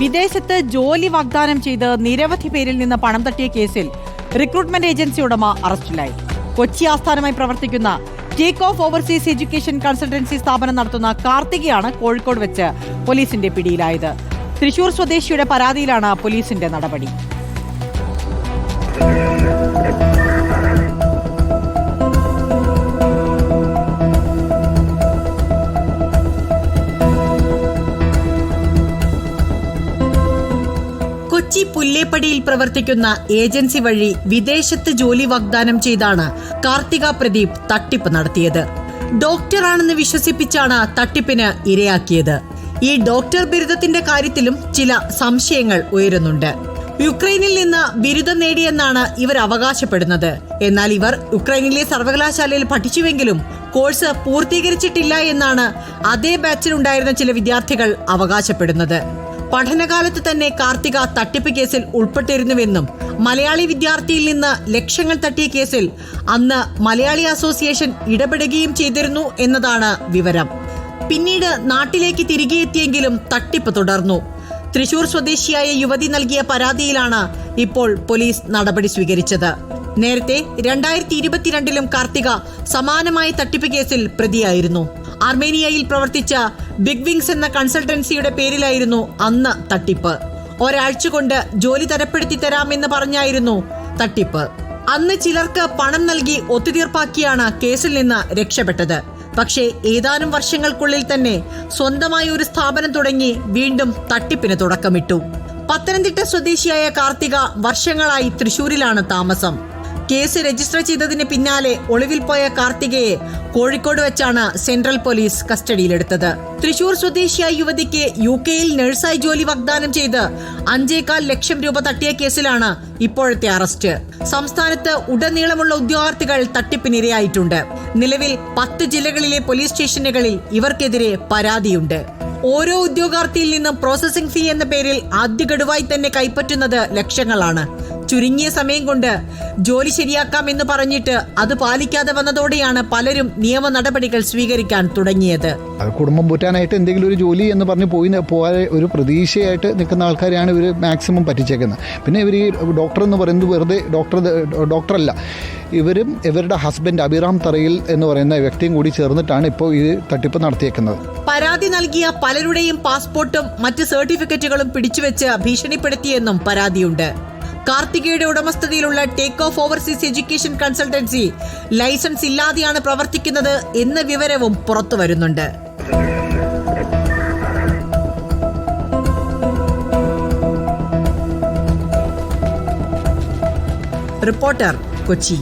വിദേശത്ത് ജോലി വാഗ്ദാനം ചെയ്ത് നിരവധി പേരിൽ നിന്ന് പണം തട്ടിയ കേസിൽ റിക്രൂട്ട്മെന്റ് ഏജൻസി ഉടമ അറസ്റ്റിലായി. കൊച്ചി ആസ്ഥാനമായി പ്രവർത്തിക്കുന്ന take off overseas education consultancy സ്ഥാപനം നടത്തുന്ന കാർത്തികയാണ് കോഴിക്കോട് വെച്ച് പോലീസിന്റെ പിടിയിലായത്. തൃശൂർ സ്വദേശിയുടെ പരാതിയിലാണ് പോലീസിന്റെ നടപടി. കൊച്ചി പുല്ലേപ്പടിയിൽ പ്രവർത്തിക്കുന്ന ഏജൻസി വഴി വിദേശത്ത് ജോലി വാഗ്ദാനം ചെയ്താണ് കാർത്തിക പ്രദീപ് തട്ടിപ്പ് നടത്തിയത്. ഡോക്ടറാണെന്ന് വിശ്വസിപ്പിച്ചാണ് തട്ടിപ്പിന് ഇരയാക്കിയത്. ഈ ഡോക്ടർ ബിരുദത്തിന്റെ കാര്യത്തിലും ചില സംശയങ്ങൾ ഉയരുന്നുണ്ട്. യുക്രൈനിൽ നിന്ന് ബിരുദം നേടിയെന്നാണ് ഇവർ അവകാശപ്പെടുന്നത്. എന്നാൽ ഇവർ യുക്രൈനിലെ സർവകലാശാലയിൽ പഠിച്ചുവെങ്കിലും കോഴ്സ് പൂർത്തീകരിച്ചിട്ടില്ല എന്നാണ് അതേ ബാച്ചിലുണ്ടായിരുന്ന ചില വിദ്യാർത്ഥികൾ അവകാശപ്പെടുന്നത്. പഠനകാലത്ത് തന്നെ കാർത്തിക തട്ടിപ്പ് കേസിൽ ഉൾപ്പെട്ടിരുന്നുവെന്നും മലയാളി വിദ്യാർത്ഥിയിൽ നിന്ന് ലക്ഷങ്ങൾ തട്ടിയ കേസിൽ അന്ന് മലയാളി അസോസിയേഷൻ ഇടപെടുകയും ചെയ്തിരുന്നു എന്നതാണ് വിവരം. പിന്നീട് നാട്ടിലേക്ക് തിരികെ എത്തിയെങ്കിലും തട്ടിപ്പ് തുടർന്നു. തൃശൂർ സ്വദേശിയായ യുവതി നൽകിയ പരാതിയിലാണ് ഇപ്പോൾ പോലീസ് നടപടി സ്വീകരിച്ചത്. നേരത്തെ രണ്ടായിരത്തി ഇരുപത്തിരണ്ടിലും കാർത്തിക സമാനമായ തട്ടിപ്പ് കേസിൽ പ്രതിയായിരുന്നു. അർമേനിയയിൽ പ്രവർത്തിച്ച ബിഗ് വിങ്സ് എന്ന കൺസൾട്ടൻസിയുടെ പേരിലായിരുന്നു അന്ന് തട്ടിപ്പ്. ഒരാഴ്ച കൊണ്ട് ജോലി തരപ്പെടുത്തി തരാമെന്ന് പറഞ്ഞായിരുന്നു തട്ടിപ്പ്. അന്ന് ചിലർക്ക് പണം നൽകി ഒത്തുതീർപ്പാക്കിയാണ് കേസിൽ നിന്ന് രക്ഷപ്പെട്ടത്. പക്ഷേ ഏതാനും വർഷങ്ങൾക്കുള്ളിൽ തന്നെ സ്വന്തമായി ഒരു സ്ഥാപനം തുടങ്ങി വീണ്ടും തട്ടിപ്പിന് തുടക്കമിട്ടു. പത്തനംതിട്ട സ്വദേശിയായ കാർത്തിക വർഷങ്ങളായി തൃശൂരിലാണ് താമസം. കേസ് രജിസ്റ്റർ ചെയ്തതിന് പിന്നാലെ ഒളിവിൽ പോയ കാർത്തികയെ കോഴിക്കോട് വെച്ചാണ് സെൻട്രൽ പോലീസ് കസ്റ്റഡിയിലെടുത്തത്. തൃശൂർ സ്വദേശിയായ യുവതിക്ക് യു കെയിൽ നഴ്സായി ജോലി വാഗ്ദാനം ചെയ്ത് അഞ്ചേകാൽ ലക്ഷം രൂപ തട്ടിയ കേസിലാണ് ഇപ്പോഴത്തെ അറസ്റ്റ്. സംസ്ഥാനത്ത് ഉടനീളമുള്ള ഉദ്യോഗാർത്ഥികൾ തട്ടിപ്പിനിരയായിട്ടുണ്ട്. നിലവിൽ പത്ത് ജില്ലകളിലെ പോലീസ് സ്റ്റേഷനുകളിൽ ഇവർക്കെതിരെ പരാതിയുണ്ട്. ഓരോ ഉദ്യോഗാർത്ഥിയിൽ നിന്നും പ്രോസസിംഗ് ഫീ എന്ന പേരിൽ ആദ്യ ഗഡുവായി തന്നെ കൈപ്പറ്റുന്നത് ലക്ഷങ്ങളാണ്. ചുരുങ്ങിയ സമയം കൊണ്ട് ജോലി ശരിയാക്കാം എന്ന് പറഞ്ഞിട്ട് അത് പാലിക്കാതെ വന്നതോടെയാണ് പലരും നിയമ നടപടികൾ സ്വീകരിക്കാൻ തുടങ്ങിയത്. കുടുംബം പൂറ്റാനായിട്ട് എന്തെങ്കിലും ഒരു ജോലി എന്ന് പറഞ്ഞ് പോയി പോയ ഒരു പ്രതീക്ഷയായിട്ട് നിൽക്കുന്ന ആൾക്കാരെയാണ് ഇവർ മാക്സിമം പറ്റിച്ചേക്കുന്നത്. പിന്നെ ഇവർ ഈ ഡോക്ടർ എന്ന് പറയുന്നത് വെറുതെ ഡോക്ടർ ഡോക്ടറല്ല ഇവരും ഇവരുടെ ഹസ്ബൻഡ് അഭിറാം തറയിൽ എന്ന് പറയുന്ന വ്യക്തിയും കൂടി ചേർന്നിട്ടാണ് ഇപ്പോൾ ഈ തട്ടിപ്പ് നടത്തിയേക്കുന്നത്. പരാതി നൽകിയ പലരുടെയും പാസ്പോർട്ടും മറ്റ് സർട്ടിഫിക്കറ്റുകളും പിടിച്ചുവെച്ച് ഭീഷണിപ്പെടുത്തിയെന്നും പരാതിയുണ്ട്. കാർത്തികയുടെ ഉടമസ്ഥതയിലുള്ള take off overseas education consultancy licence ഇല്ലാതെയാണ് പ്രവർത്തിക്കുന്നത് എന്ന വിവരവും പുറത്തു വരുന്നുണ്ട്. റിപ്പോർട്ടർ കൊച്ചി.